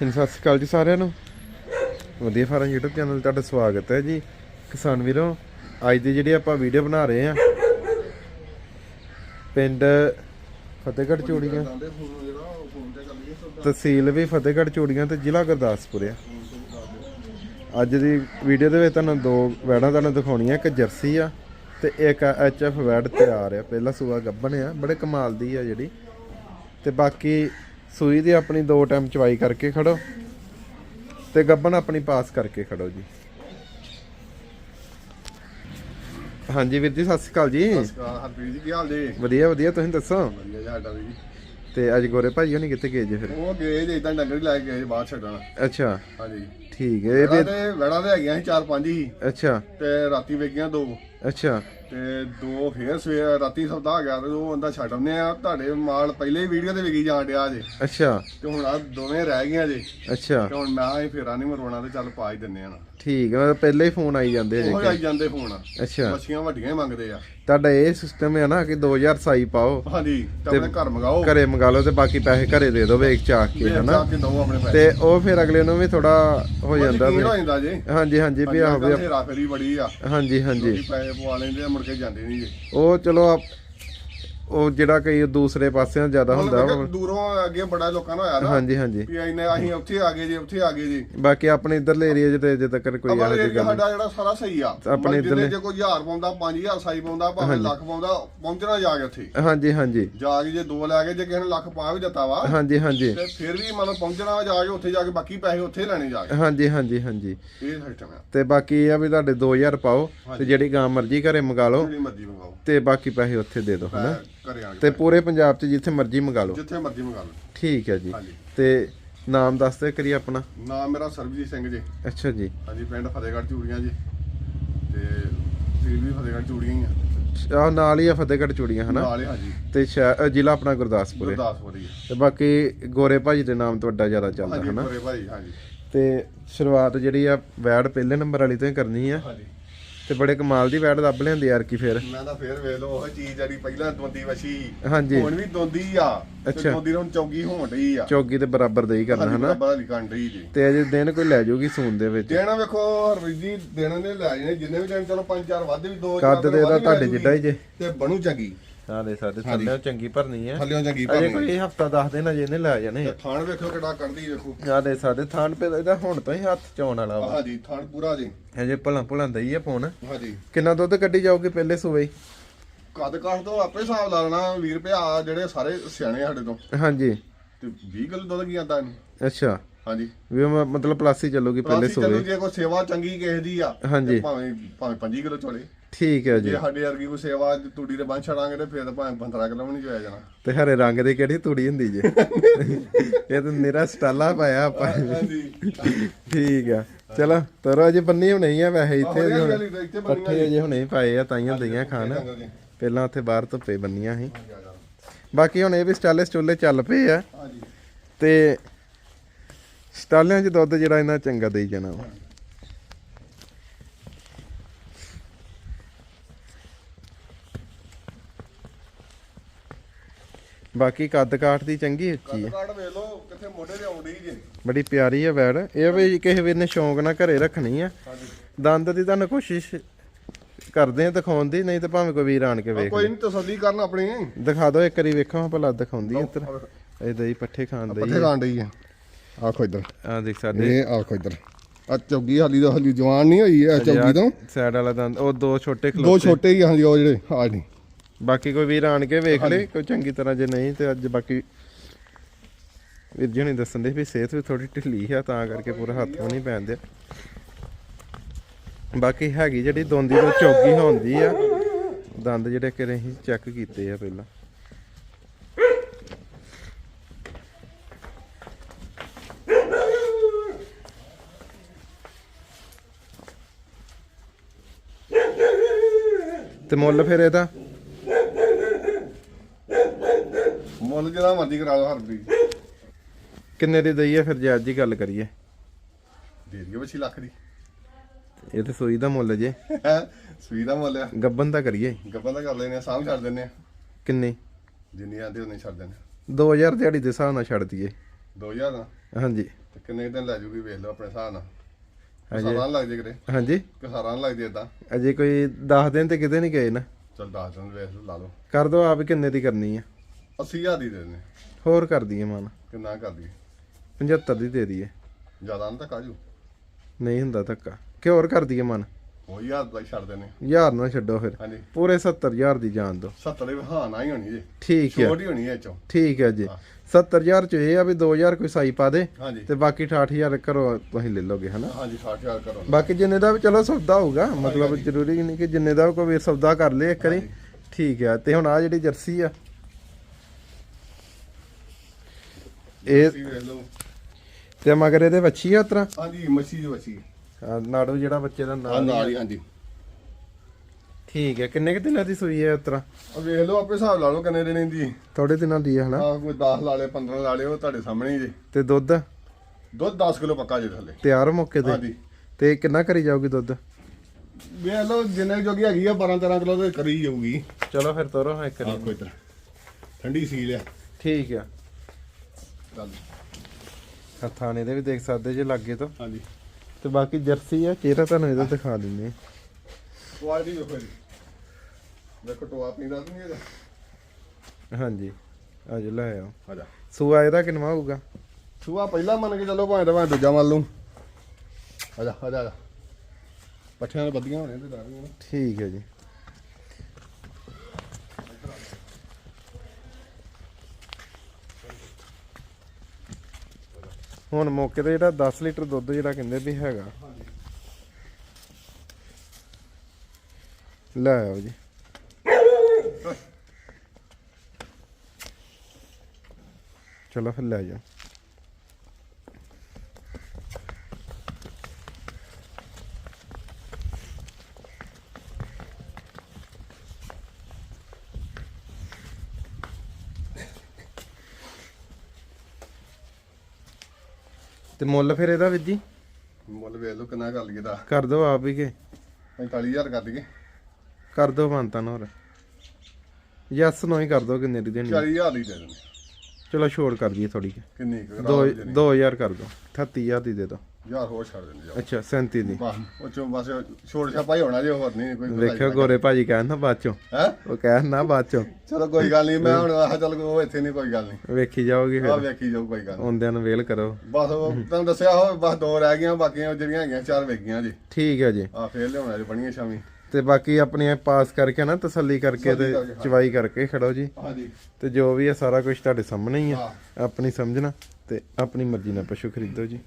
ਹਾਂਜੀ, ਸਤਿ ਸ਼੍ਰੀ ਅਕਾਲ ਜੀ ਸਾਰਿਆਂ ਨੂੰ। ਵਧੀਆ ਫਾਰਮ YouTube ਚੈਨਲ ਤੇ ਤੁਹਾਡਾ ਸਵਾਗਤ ਹੈ ਜੀ। ਕਿਸਾਨ ਵੀਰੋ, ਅੱਜ ਦੀ ਜਿਹੜੀ ਆਪਾਂ ਵੀਡੀਓ ਬਣਾ ਰਹੇ ਆ ਪਿੰਡ ਫਤਿਹਗੜ੍ਹ ਚੂੜੀਆਂ। ਤਹਿਸੀਲ ਵੀ ਫਤਿਹਗੜ੍ਹ ਚੂੜੀਆਂ ਤੇ ਜ਼ਿਲ੍ਹਾ ਗੁਰਦਾਸਪੁਰ ਆ। ਅੱਜ ਦੀ ਵੀਡੀਓ ਦੇ ਵਿੱਚ ਤੁਹਾਨੂੰ ਦੋ ਵੈੜਾਂ ਤੁਹਾਨੂੰ ਦਿਖਾਉਣੀਆਂ, ਇੱਕ ਜਰਸੀ ਆ ਤੇ ਇੱਕ ਐਚਐਫ ਵੈੜ ਤਿਆਰ ਆ। ਪਹਿਲਾ ਸੂਆ ਗੱਭਣ ਆ, ਬੜੇ ਕਮਾਲ ਦੀ ਆ ਜਿਹੜੀ। ਤੇ ਬਾਕੀ ਸੂਈ ਦੀ ਆਪਣੀ ਦੋ ਟਾਈਮ ਚਵਾਈ ਕਰਕੇ ਖੜੋ ਤੇ ਗੱਬਣ ਆਪਣੀ ਪਾਸ ਕਰਕੇ ਖੜੋ ਜੀ। ਹਾਂਜੀ ਵੀਰ ਜੀ ਸਤਿ ਸ਼੍ਰੀ ਅਕਾਲ ਜੀ। ਹਰਪ੍ਰੀਤ ਜੀ ਕੀ ਹਾਲ ਜੀ? ਵਧੀਆ ਵਧੀਆ ਤੁਸੀਂ ਦੱਸੋ? ਵਧੀਆ ਜੀ ਸਾਡਾ ਵੀ। ਤੇ ਅੱਜ ਗੋਰੇ ਭਾਈ ਹੋਣੀ ਕਿੱਥੇ ਗਏ ਜੀ ਫਿਰ? ਉਹ ਗਏ ਜੇ ਇਦਾਂ ਡੰਗਰ ਹੀ ਲੈ ਕੇ ਗਏ ਬਾਹਰ ਛੱਡਣ। ਅੱਛਾ। ਹਾਂਜੀ। ਠੀਕ ਹੈ ਇਹ ਤੇ ਵੜਾ ਤੇ ਹੈਗੀਆਂ ਸੀ ਚਾਰ ਪੰਜ ਹੀ। ਅੱਛਾ। ਤੇ ਰਾਤੀ ਵੇਗੀਆਂ ਦੋ। ਅੱਛਾ। ਤੇ ਦੋ ਫੇਰ ਸਵੇਰ ਰਾਤੀ ਸੌਦਾ ਆ ਗਿਆ ਤੇ ਉਹ ਬੰਦਾ ਛੱਡ ਆਉਂਦੇ ਆ। ਤੁਹਾਡੇ ਮਾਲ ਪਹਿਲੇ ਹੀ ਵੀਡੀਓ ਤੇ ਵਿਕੀ ਜਾਣ ਡਿਆ ਜੇ। ਅੱਛਾ। ਤੇ ਹੁਣ ਆ ਦੋਵੇਂ ਰਹਿ ਗਈਆਂ ਜੇ। ਅੱਛਾ। ਤੇ ਹੁਣ ਮੈਂ ਇਹ ਫੇਰਾ ਨਹੀਂ ਮਰਵਾਉਣਾ ਤੇ ਚੱਲ ਪਾ ਹੀ ਦਿੰਨੇ ਆ ਨਾ। ਠੀਕ ਹੈ ਮਤਲਬ ਪਹਿਲੇ ਹੀ ਫੋਨ ਆਈ ਜਾਂਦੇ ਉਹ ਆਈ ਜਾਂਦੇ ਫੋਨ ਅੱਛਾ। ਮੱਛੀਆਂ ਵੱਡੀਆਂ ਹੀ ਮੰਗਦੇ ਆ। ਤੁਹਾਡਾ ਇਹ ਸਿਸਟਮ ਹੈ ਨਾ ਕਿ 2000 ਸਾਈ ਪਾਓ ਹਾਂਜੀ ਤੇ ਆਪਣੇ ਘਰ ਮੰਗਾਓ। ਘਰੇ ਮੰਗਾ ਲਓ ਤੇ ਬਾਕੀ ਪੈਸੇ ਘਰੇ ਦੇ ਦਿਓ ਵੇਚ ਚਾਕ ਕੇ ਹਨਾ? ਆਪਣੇ ਪੈਸੇ। ਤੇ ਉਹ ਫਿਰ ਅਗਲੇ ਨੂੰ ਵੀ ਥੋੜਾ ਹੋ ਜਾਂਦਾ ਵੀ ਹੋ ਜਾਂਦਾ ਜੇ। ਹਾਂਜੀ ਹਾਂਜੀ ਵੀ ਆਹ ਵੀ ਹੇਰਾ ਫੇਰੀ ਬੜੀ ਆ। ਹਾਂਜੀ ਹਾਂਜੀ। ਲੋਕੀ ਪੈਸੇ ਪਵਾ ਲੈਂਦੇ ਆ ਮੁੜ ਕੇ ਜਾਂਦੇ ਨਹੀਂ ਜੇ। ਉਹ ਚਲੋ ਆਪ- ਉਹ ਜਿਹੜਾ ਕਈ ਦੂਸਰੇ ਪਾਸਿਆਂ ਜ਼ਿਆਦਾ ਹੁੰਦਾ ਵਾ। ਦੂਰੋਂ ਅੱਗੇ ਬੜਾ ਲੋਕਾਂ ਨੂੰ ਆਇਆ ਨਾ ਹਾਂਜੀ ਹਾਂਜੀ। ਵੀ ਇਹਨੇ ਅਸੀਂ ਉੱਥੇ ਆ ਗਏ ਜੀ ਉੱਥੇ ਆ ਗਏ ਜੀ। ਬਾਕੀ ਆਪਣੇ ਇਧਰਲੇ ਏਰੀਆ 'ਚ ਤੇ ਅਜੇ ਤੱਕ ਕੋਈ ਇਹੋ ਜਿਹੀ ਗੱਲ ਸਾਡਾ ਜਿਹੜਾ ਸਾਰਾ ਸਹੀ ਆ। ਆਪਣੇ ਇੱਧਰਲੇ- ਜੇ ਕੋਈ 1000 ਪਾਉਂਦਾ 5000 ਸਾਈ ਪਾਉਂਦਾ ਭਾਵੇਂ ਲੱਖ ਪਾਉਂਦਾ ਪਹੁੰਚਣਾ ਜਾ ਕੇ ਉੱਥੇ। ਹਾਂਜੀ ਹਾਂਜੀ। ਜਾ ਕੇ ਜੇ ਦੋ ਲੈ ਕੇ ਜੇ ਕਿਸੇ ਨੇ ਲੱਖ ਪਾ ਵੀ ਦਿੱਤਾ ਵਾ ਹਾਂਜੀ ਹਾਂਜੀ। ਤੇ ਫਿਰ ਵੀ ਮੰਨ ਲਓ ਪਹੁੰਚਣਾ ਜਾ ਕੇ ਉੱਥੇ ਜਾ ਕੇ ਬਾਕੀ ਪੈਸੇ ਉੱਥੇ ਲੈਣੇ ਜਾ ਕੇ। ਹਾਂਜੀ ਹਾਂਜੀ ਹਾਂਜੀ। ਇਹ ਸਿਸਟਮ ਆ। ਤੇ ਬਾਕੀ ਇਹ ਆ ਵੀ ਤੁਹਾਡੇ 2000 ਪਾਓ ਤੇ ਜਿਹੜੀ ਗਾਂ ਮਰਜ਼ੀ ਘਰੇ ਮੰਗਾ ਲਓ ਜਿਹੜੀ ਮਰਜ਼ੀ ਮੰਗਾਓ। ਤੇ ਬਾਕੀ ਪੈਸੇ ਉੱਥੇ ਦੇ ਦਿਓ ਹਨਾ? ਘਰੇ ਆ ਤੇ ਪੂਰੇ ਪੰਜਾਬ 'ਚ ਜਿੱਥੇ ਮਰਜ਼ੀ ਮੰਗਾ ਲਓ। ਜਿੱਥੇ ਮਰਜ਼ੀ ਮੰਗਾ ਲਓ। ਠੀਕ ਹੈ ਜੀ। ਹਾਂਜੀ। ਤੇ ਨਾਮ ਦੱਸ ਦਿਓ ਕਰੀ ਆਪਣਾ। ਨਾਮ ਮੇਰਾ ਸਰਬਜੀਤ ਸਿੰਘ ਜੀ। ਅੱਛਾ ਜੀ। ਹਾਂਜੀ ਪਿੰਡ ਫਤਿਹਗੜ੍ਹ ਚੂੜੀਆਂ ਜੀ। ਤੇ ਤਹਿਸੀਲ ਵੀ ਫਤਿਹਗੜ੍ਹ ਚੂੜੀਆਂ ਹੀ ਆ। ਆਹ ਨਾਲ ਹੀ ਆ ਫਤਿਹਗੜ੍ਹ ਚੂੜੀਆਂ ਹਨਾ? ਨਾਲ ਹੀ ਹਾਂਜੀ। ਤੇ ਸ਼ਹਿ- ਅ, ਜ਼ਿਲ੍ਹਾ ਆਪਣਾ ਗੁਰਦਾਸਪੁਰ ਹੈ ਗੁਰਦਾਸਪੁਰ ਹੀ ਆ। ਤੇ ਬਾਕੀ ਗੋਰੇ ਭਾਜੀ ਦੇ ਨਾਮ ਤੋਂ ਵੱਡਾ ਜ਼ਿਆਦਾ ਚੱਲਦਾ ਹਾਂਜੀ ਹਨਾ? ਪੂਰੇ ਭਾਈ ਹਾਂਜੀ। ਤੇ ਸ਼ੁਰੂਆਤ ਜਿਹੜੀ ਆ ਵੈੜ ਪਹਿਲੇ ਨੰਬਰ ਵਾਲੀ ਤੋਂ ਹੀ ਕਰਨੀ ਆ। ਹਾਂਜੀ। ਤੇ ਬੜੇ ਕਮਾਲ ਦੀ ਵੈੜ ਲੱਭ ਲੈਂਦੀ ਯਾਰ ਕੀ ਫੇਰ। ਮੈਂ ਤਾਂ ਫੇਰ ਵੇਖ ਲਓ ਉਹ ਚੀਜ਼ ਜਿਹੜੀ ਪਹਿਲਾਂ ਦੋਂਦੀ ਵਛੀ ਹਾਂਜੀ। ਹੁਣ ਵੀ ਦੋਂਦੀ ਆ ਅੱਛਾ। ਦੋਂਦੀ ਨੂੰ ਚੌਗੀ ਹੋਣ ਡਈ ਆ। ਚੌਗੀ ਤੇ ਬਰਾਬਰ ਦੇ ਹੀ ਕਰਨਾ ਹਨਾ? ਬਰਾਬਰ ਦੀ ਕੰਡ ਡਈ ਜੀ। ਤੇ ਅਜੇ ਦਿਨ ਕੋਈ ਲੈ ਜਾਊਗੀ ਸੂਨ ਦੇ ਵਿੱਚ। ਦੇਣਾ ਵੇਖੋ ਹਰਵੀਰ ਜੀ ਦੇਣਾ ਨੇ ਲੈ ਜਾਣੇ ਜਿੰਨੇ ਵੀ ਦਿਨ ਚਲੋ ਪੰਜ ਚਾਰ ਵੱਧ ਵੀ ਦੋ ਕੱਦ ਦੇ ਦਾ ਤੁਹਾਡੇ ਜਿੱਡਾ ਹੀ ਜੇ। ਤੇ ਬਣੂ ਚੰਗੀ। ਆ ਦੇ ਸਾਡੇ ਥੱਲੇ ਚੰਗੀ ਭਰਨੀ ਆ ਥੱਲਿਓਂ ਚੰਗੀ ਅਜੇ ਭਰਨੀ ਕੋਈ ਹਫਤਾ ਦੱਸ ਦੇਣਾ ਜੇ ਇਹਨੇ ਲੈ ਜਾਣੇ ਥਾਣ ਵੇਖੋ ਕਿੱਡਾ ਕੱਢਦੀ ਵੇਖੋ। ਆ ਦੇ ਸਾਡੇ ਥਾਨ ਪੇ ਇਹਦਾ ਹੁਣ ਤੋਂ ਹੀ ਹੱਥ ਚਾਉਣ ਵਾਲਾ ਵਾ। ਹਾਂਜੀ ਥਾਣ ਪੂਰਾ ਜੀ। ਹਜੇ ਭਲਾਂ ਭੁਲਾਂ ਦਈ ਆ ਫੋਨ। ਹਾਂਜੀ। ਕਿੰਨਾ ਦੁੱਧ ਕੱਢੀ ਜਾਊਗੀ ਪਹਿਲੇ ਸੂਵੇ ਹੀ? ਕੱਦ ਕਾਠ ਤੋਂ ਆਪੇ ਹਿਸਾਬ ਲਾ ਲੈਣਾ ਵੀਰ ਭਿਆ ਜਿਹੜੇ ਸਾਰੇ ਸਿਆਣੇ ਸਾਡੇ ਤੋਂ। ਹਾਂਜੀ। ਤੇ 20 ਕਿਲੋ ਦੁੱਧ ਕੀ ਆਂਦਾ ਇਹਨੂੰ? ਅੱਛਾ। ਹਾਂਜੀ। ਵੀ ਮਤਲਬ ਪਲੱਸ ਹੀ ਚੱਲੂਗੀ ਪਹਿਲੇ ਪਲਾਸੀ ਚੱਲੂ ਜੇ ਕੋਈ ਸੇਵਾ ਚੰਗੀ ਕਿਸੇ ਦੀ ਆ ਹਾਂਜੀ। ਭਾਵੇਂ ਭਾਵੇਂ 5 ਕਿਲੋ ਚੋਲੇ। ਠੀਕ ਹੈ ਜੀ। ਜੇ ਸਾਡੇ ਵਰਗੀ ਕੋਈ ਸੇਵਾ ਅੱਜ ਤੂੜੀ ਦੇ ਬੰਨ ਛੜਾਂਗੇ ਤੇ ਫਿਰ ਭਾਵੇਂ 15 ਕਿਲੋ ਵੀ ਨਹੀਂ ਚੋਇਆ ਜਾਣਾ। ਤੇ ਹਰੇ ਰੰਗ ਦੀ ਕਿਹੜੀ ਤੂੜੀ ਹੁੰਦੀ ਜੇ? ਇਹ ਤਾਂ ਨਿਰਾ ਸਟਾਲਾ ਪਾਇਆ ਆਪਾਂ। ਠੀਕ ਆ। ਚਲੋ ਤਰੋ ਅਜੇ ਬੰਨੀ ਹੁਣੇ ਹੀ ਆ ਵੈਸੇ ਇੱਥੇ ਅਜੇ ਹੁਣ ਪੱਠੇ ਅਜੇ ਹੁਣੇ ਪਾਏ ਆ ਤਾਈਆਂ ਦਈਆਂ ਖਾਣ। ਪਹਿਲਾਂ ਉੱਥੇ ਬਾਹਰ ਧੁੱਪੇ ਬੰਨੀਆਂ ਸੀ। ਬਾਕੀ ਹੁਣ ਇਹ ਵੀ ਸਟਾਲੇ ਸਟੋਲੇ ਚੱਲ ਪਏ ਆ। ਤੇ ਸਟਾਲਿਆਂ 'ਚ ਦੁੱਧ ਜਿਹੜਾ ਇਹਨਾਂ ਚੰਗਾ ਦੇਈ ਜਾਣਾ ਵਾ। ਬਾਕੀ ਕੱਦ ਕਾਠ ਦੀ ਚੰਗੀ ਉੱਚੀ ਹੈ ਕਾਰਡ ਵੇਖ ਲਓ ਕਿੱਥੇ ਮੋਢੇ ਤੇ ਆਉਂਦੀ ਜੇ ਬੜੀ ਪਿਆਰੀ ਹੈ ਵੈੜ। ਇਹ ਵੀ ਕਿਸੇ ਵੀਰ ਨੇ ਸ਼ੌਂਕ ਨਾਲ ਘਰੇ ਰੱਖਣੀ ਆ। ਦੰਦ ਦੀ ਤੁਹਾਨੂੰ ਕੋਸ਼ਿਸ਼ ਕਰਦੇ ਆ ਦਿਖਾਉਣ ਦੀ ਨਹੀਂ ਤਾਂ ਭਾਵੇਂ ਕੋਈ ਵੀਰ ਆਣ ਕੇ ਵੇਖ ਕੋਈ ਨਹੀਂ ਤਸੱਲੀ ਕਰਨ ਆਪਣੀ। ਦਿਖਾ ਦਿਓ ਇੱਕ ਵਾਰੀ ਵੇਖੋ ਹਾਂ ਭਲਾ ਦਿਖਾਉਂਦੀ ਆ ਇੱਧਰ। ਇਹਦਾ ਹੀ ਪੱਠੇ ਖਾਣ ਦਾ ਪੱਠੇ ਖਾਣ ਆ। ਆਖੋ ਇੱਧਰ। ਆ ਦੇਖ ਸਾਡੇ ਇਹ ਆਖੋ ਇੱਧਰ। ਆ ਚੌਗੀ ਹਾਲੀ ਦਾ ਹਾਲੀ ਜਵਾਨ ਨਹੀਂ ਹੋਈ ਆ ਚੌਗੀ ਤੋਂ। ਸਾਈਡ ਵਾਲਾ ਦੰਦ ਉਹ ਦੋ ਛੋਟੇ ਦੋ ਖਲੋਤੇ। ਛੋਟੇ ਹੀ ਹਾਂਜੀ ਉਹ ਜਿਹੜੇ ਆ ਨਹੀਂ। ਬਾਕੀ ਕੋਈ ਵੀਰ ਆਣ ਕੇ ਵੇਖ ਲੇ ਕੋਈ ਚੰਗੀ ਤਰ੍ਹਾਂ ਜੇ ਨਹੀਂ ਤੇ ਅੱਜ ਬਾਕੀ ਵੀਰ ਜੀ ਨੇ ਦੱਸਣ ਦੇ ਵੀ ਸਿਹਤ ਵੀ ਥੋੜੀ ਢਿੱਲੀ ਆ ਤਾਂ ਕਰਕੇ ਪੂਰਾ ਹੱਥ ਵੀ ਨਹੀਂ ਪੈਂਦੇ ਬਾਕੀ ਹੈਗੀ ਜਿਹੜੀ ਦੋਂਦੀ ਤੋਂ ਚੌਗੀ ਹੁੰਦੀ ਆ ਦੰਦ ਜਿਹੜੇ ਕਿ ਅਸੀਂ ਚੈੱਕ ਕੀਤੇ ਆ ਪਹਿਲਾਂ। ਤੇ ਮੁੱਲ ਫਿਰ ਇਹਦਾ? ਮੁੱਲ ਜਿਹੜਾ ਮਰਜ਼ੀ ਕਰਾ ਲਓ ਹਰਪ੍ਰੀਤ। ਕਿੰਨੇ ਦੀ ਦਈ ਆ ਫਿਰ ਜੇ ਅੱਜ ਹੀ ਗੱਲ ਕਰੀਏ? ਦੇ ਦਿਓ ਬੱਚੀ ਲੱਖ ਦੀ। ਇਹ ਤੇ ਸੂਈ ਦਾ ਮੁੱਲ ਜੇ। ਸੂਈ ਦਾ ਮੁੱਲ ਆ। ਗੱਬਨ ਦਾ ਕਰੀਏ। ਗੱਪਾਂ ਦਾ ਕਰ ਲੈਨੇ ਆ ਸਾਂਭ ਛੱਡ ਦਿੰਨੇ ਆ। ਕਿੰਨੇ? ਜਿੰਨੀ ਆਂਦੇ ਉਹਨੇ ਛੱਡ ਦਿੰਨੇ 2000 ਦਿਹਾੜੀ ਦੇ ਹਿਸਾਬ ਨਾਲ ਛੱਡ ਦਈਏ। 2000 ਦਾ ਹਾਂਜੀ। ਤੇ ਕਿੰਨੇ ਕੁ ਦਿਨ ਲੈ ਜੂਗੀ ਵੇਖ ਲਓ ਆਪਣੇ ਹਿਸਾਬ ਨਾਲ। ਹਾਂਜੀ। ਸਾਰਾਂ ਲੱਗ ਜੇ ਕਿਤੇ। ਹਾਂਜੀ। ਕਸਾਰਾਂ ਲੱਗ ਜੇ ਇਦਾਂ ਅਜੇ ਕੋਈ 10 ਦਿਨ ਤੇ ਕਿਤੇ ਨਹੀਂ ਗਏ ਨਾ। ਚਲ ਦੱਸ ਦਿਨ ਵੇਖ ਲਓ ਲਾ ਲਓ। ਕਰ ਦੋ ਆਪ ਹੀ ਕਿੰਨੇ ਦੀ ਕਰਨੀ ਆ। 80000 ਦੀ ਦੇ ਦਿੰਦੇ। ਹੋਰ ਕਰ ਦਈਏ ਮਨ। ਕਿੰਨਾ ਕਰ ਦਈਏ? 75 ਦੀ ਦੇ ਦਈਏ। ਜ਼ਿਆਦਾ ਨਾ ਤਾਂ ਕਾਜੂ ਨਹੀਂ ਹੁੰਦਾ ਧੱਕਾ। ਕਿ ਹੋਰ ਕਰ ਦਈਏ ਮਨ। ਉਹ ਹਜ਼ਾਰ ਦਾ ਹੀ ਛੱਡ ਦੇਣੇ ਹਜ਼ਾਰ ਨਾ ਛੱਡੋ ਫਿਰ। ਹਾਂਜੀ। ਪੂਰੇ 70000 ਦੀ ਜਾਣ ਦੋ 70 ਦੇ ਹਾਂ ਨਾ ਹੀ ਹੋਣੀ ਜੀ। ਠੀਕ ਹੈ। ਛੋਟੀ ਹੋਣੀ ਇਹ ਚੋਂ। ਠੀਕ ਹੈ ਜੀ। 70000 ਚ ਇਹ ਆ ਵੀ 2000 ਕੋਈ ਸਾਈ ਪਾ ਦੇ ਹਾਂਜੀ। ਤੇ ਬਾਕੀ 68000 ਕਰੋ ਤੁਸੀਂ ਲੈ ਲੋਗੇ ਹਨਾ? ਹਾਂਜੀ 60000 ਕਰੋ। ਬਾਕੀ ਜਿੰਨੇ ਦਾ ਵੀ ਚਲੋ ਸੌਦਾ ਹੋਊਗਾ ਮਤਲਬ ਜ਼ਰੂਰੀ ਨਹੀਂ ਕਿ ਜਿੰਨੇ ਦਾ ਵੀ ਕੋਈ ਵੀਰ ਸੌਦਾ ਕਰ ਲੇ ਇੱਕ ਵਾਰੀ। ਠੀਕ ਆ ਤੇ ਹੁਣ ਆ ਜਿਹੜੀ ਜਰਸੀ ਆ ਇਹ ਤੁਸੀਂ ਵੇਖ ਲਓ। ਤੇ ਮਗਰ ਇਹਦੇ ਵੱਛੀ ਆ ਉਤਰਾ? ਹਾਂਜੀ ਮੱਛੀ ਜੋ ਮੱਛੀ ਨਾੜੂ ਜਿਹੜਾ ਬੱਚੇ ਦਾ ਆ ਨਾਮ ਨਾਲ ਹੀ ਹਾਂਜੀ। ਠੀਕ ਹੈ ਕਿੰਨੇ ਕੁ ਦਿਨਾਂ ਦੀ ਸੂਈ ਹੈ ਉਤਰਾ? ਉਹ ਵੇਖ ਲਓ ਆਪੇ ਹਿਸਾਬ ਲਾ ਲਓ ਕਿੰਨੇ ਦਿਨ ਦੀ ਥੋੜੇ ਦਿਨਾਂ ਦੀ ਹੈ ਹਨਾ? ਆ ਕੋਈ 10 ਲਾ ਲੇ 15 ਲਾ ਲੇ ਉਹ ਤੁਹਾਡੇ ਸਾਹਮਣੇ ਹੀ ਜੀ। ਤੇ ਦੁੱਧ? ਦੁੱਧ 10 ਕਿਲੋ ਪੱਕਾ ਜੇ ਥੱਲੇ। ਤਿਆਰ ਮੌਕੇ ਤੇ? ਹਾਂਜੀ। ਤੇ ਕਿੰਨਾ ਕਰੀ ਜਾਊਗੀ ਦੁੱਧ? ਵੇਖ ਲਓ ਜਿੰਨੇ ਜੋਗੀ ਹੈਗੀ ਆ 12 13 ਕਿਲੋ ਤੇ ਕਰੀ ਜਾਊਗੀ। ਚਲੋ ਫਿਰ ਤੋਰੋ ਹਾਂ ਇੱਕ ਆ। ਕੋਈ ਤਰ੍ਹਾਂ। ਠੰਡੀ ਸੀਲ ਆ। ਠੀਕ ਆ। ਹੱਥਾਂ ਨੇ ਦੇ ਵੀ ਦੇਖ ਸਕਦੇ ਜੇ ਲੱਗੇ ਤੋਂ। ਹਾਂਜੀ। ਤੇ ਬਾਕੀ ਜਰਸੀ ਆ ਚਿਹਰਾ ਤੁਹਾਨੂੰ ਇਹਦਾ ਦਿਖਾ ਦਿੰਦੇ ਆ। ਕੁਆਲਿਟੀ ਵੇਖੋ ਜੀ ਦੇਖੋ ਟੋਆ ਪੀਂਦਾ ਨਹੀਂ ਇਹਦਾ। ਹਾਂਜੀ ਅੱਜ ਲੈ ਆਓ। ਆ ਜਾ। ਸੂਆ ਇਹਦਾ ਕਿੰਨਾ ਹੋਊਗਾ? ਸੂਆ ਪਹਿਲਾਂ ਮੰਨ ਕੇ ਚੱਲੋ ਭਾਵੇਂ ਤਾਂ ਭਾਵੇਂ ਦੂਜਾ ਮੰਨ ਲੂੰ ਆ ਜਾ ਆ ਜਾ ਆ ਜਾ। ਪੱਠਿਆਂ ਦੇ ਬੱਦੀਆਂ ਹੋਣੇ ਤੇ ਦਾਰੀਆਂ ਠੀਕ ਹੈ ਜੀ। ਹੁਣ ਮੌਕੇ ਤੇ ਜਿਹੜਾ 10 ਲੀਟਰ ਦੁੱਧ ਜਿਹੜਾ ਕਹਿੰਦੇ ਵੀ ਹੈਗਾ। ਲੈ ਆਓ ਜੀ। ਚਲੋ ਫਿਰ ਲੈ ਜਾਓ। ਤੇ ਮੁੱਲ ਫਿਰ ਇਹਦਾ ਵੀਰ ਜੀ? ਮੁੱਲ ਵੇਖ ਲਓ ਕਿੰਨਾ ਕਰ ਲਈਏ ਦਾ। ਕਰ ਦੋ ਆਪ ਹੀ ਕੇ। 45000 ਕਰ ਦਈਏ। ਕਰ ਦੋ ਮੰਨਤਾ ਹੋਰ। ਯੈਸ ਨੋ ਹੀ ਕਰ ਦੋ ਕਿੰਨੇ ਦੀ ਦੇਣੀ 40000 ਦੀ ਦੇ ਦਿੰਦੇ ਚਲੋ ਛੋੜ ਕਰ ਦਈਏ ਥੋੜੀ ਕਿੰਨੀ ਕੁ ਦੋ ਰਾਤ ਦੀ 2000 ਕਰ ਦੋ 38000 ਦੀ ਦੇ ਦੋ ਯਾਰ ਹੋਰ ਛੱਡ ਦਿੰਦੇ ਜਾ। ਅੱਛਾ 37 ਦੀ। ਬਸ ਉਹ ਚੋਂ ਬਸ ਛੋੜ ਛਾਪਾ ਹੀ ਹੋਣਾ ਜੇ ਹੋਰ ਨਹੀਂ ਕੋਈ ਵੇਖਿਓ ਗੋਰੇ ਭਾਜੀ ਕਹਿੰਦਾ ਬਾਅਦ ਚੋਂ। ਹੈ? ਉਹ ਕਹਿੰਦਾ ਬਾਅਦ ਚੋਂ। ਚਲੋ ਕੋਈ ਗੱਲ ਨਹੀਂ ਮੈਂ ਹੁਣ ਆਹ ਚੱਲ ਉਹ ਇੱਥੇ ਨਹੀਂ ਕੋਈ ਗੱਲ ਨਹੀਂ। ਵੇਖੀ ਜਾਓਗੀ ਆ ਫਿਰ ਵੇਖੀ ਜਾਊ ਕੋਈ ਗੱਲ ਨੀ। ਆਉਂਦਿਆਂ ਨੂੰ ਵੇਲ ਕਰੋ। ਬਸ ਉਹ ਤੁਹਾਨੂੰ ਦੱਸਿਆ ਹੋ ਬਸ ਦੋ ਰਹਿ ਗਈਆਂ ਬਾਕੀਆਂ ਜਿਹੜੀਆਂ ਹੈਗੀਆਂ ਚਾਰ ਗਈਆਂ ਜੀ। ਠੀਕ ਹੈ ਜੀ। ਆ ਫੇਰ ਲਿਆਉਣਾ ਜੀ ਬਣੀਆਂ ਸ਼ਾਮੀ ਤੇ ਬਾਕੀ ਆਪਣੀ ਪਾਸ ਕਰਕੇ ਨਾ ਤਸੱਲੀ ਕਰਕੇ ਤਸੱਲੀ ਤੇ ਕਰਕੇ, ਹਾਂ। ਚਵਾਈ ਕਰਕੇ ਖੜੋ ਜੀ। ਤੇ ਜੋ ਵੀ ਹੈ ਸਾਰਾ ਕੁਝ ਤੁਹਾਡੇ ਸਾਹਮਣੇ ਹੀ ਆ। ਹਾਂ। ਆਪਣੀ ਸਮਝਣਾ ਤੇ ਆਪਣੀ ਮਰਜ਼ੀ ਨਾਲ ਪਸ਼ੂ ਖਰੀਦੋ ਜੀ।